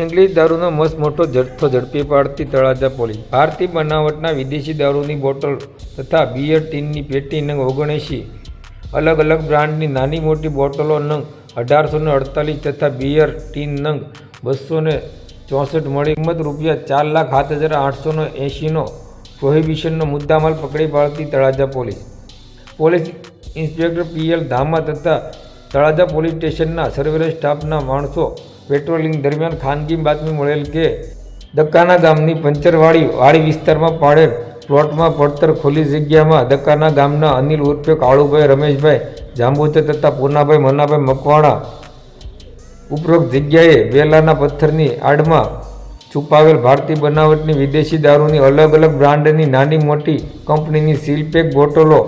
English દારૂનો મસ્ત મોટો જથ્થો ઝડપી પાડતી તળાજા પોલીસ. ભારતીય બનાવટના વિદેશી દારૂની બોટલ તથા બિયર ટીનની પેટી નંગ ઓગણએંશી. અલગ અલગ બ્રાન્ડની નાની મોટી બોટલો નંગ અઢારસો ને અડતાલીસ તથા બિયર ટીન નંગ બસો ને ચોસઠ મળી. કિંમત રૂપિયા ચાર લાખ સાત હજાર આઠસો ને એંશીનો પ્રોહિબિશનનો મુદ્દામાલ પકડી પાડતી Talaja police. Police inspector PL Dhama તથા તળાજા પોલીસ સ્ટેશનના સર્વેલન્સ સ્ટાફના માણસો પેટ્રોલિંગ દરમિયાન ખાનગી બાતમી મળેલ કે દક્કાના ગામની પંચરવાડી વાડી વિસ્તારમાં પાડેલ પ્લોટમાં પડતર ખુલ્લી જગ્યામાં દક્કાના ગામના અનિલ ઉર્ફે કાળુભાઈ રમેશભાઈ, જાંબુચર તથા પૂનાભાઈ મનાભાઈ મકવાણા ઉપરોક્ત જગ્યાએ વેલાના પથ્થરની આડમાં છુપાવેલ ભારતીય બનાવટની વિદેશી દારૂની અલગ અલગ બ્રાન્ડની નાની મોટી કંપનીની સીલપેક બોટલો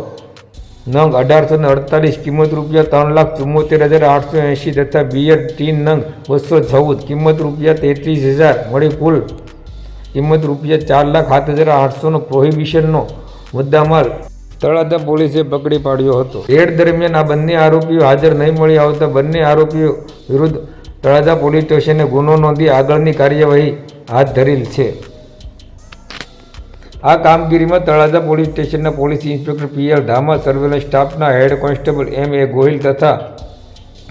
નંગ અઢારસો ને અડતાલીસ કિંમત રૂપિયા ત્રણ લાખ ચુમ્મોતેર હજાર આઠસો એંશી તથા બિયર ટીન નંગ બસો ચૌદ કિંમત રૂપિયા તેત્રીસ હજાર મળી કુલ કિંમત રૂપિયા ચાર લાખ સાત હજાર આઠસોનો પ્રોહિબિશનનો મુદ્દામાલ તળાજા પોલીસે પકડી પાડ્યો હતો. રેડ દરમિયાન આ બંને આરોપીઓ હાજર નહીં મળી આવતા બંને આરોપીઓ વિરુદ્ધ તળાજા પોલીસ સ્ટેશને ગુનો નોંધી આગળની કાર્યવાહી હાથ ધરેલ છે. આ કામગીરીમાં તળાજા પોલીસ સ્ટેશનના police inspector PL Dhama, surveillance સ્ટાફના હેડ કોન્સ્ટેબલ એમ એ ગોહિલ તથા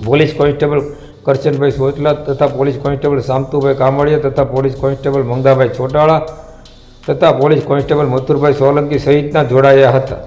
પોલીસ કોન્સ્ટેબલ કરશનભાઈ સોચલા તથા પોલીસ કોન્સ્ટેબલ શામતુભાઈ કામડિયા તથા પોલીસ કોન્સ્ટેબલ મંગાભાઈ છોટાળા તથા પોલીસ કોન્સ્ટેબલ મથુરભાઈ સોલંકી સહિતના જોડાયા હતા.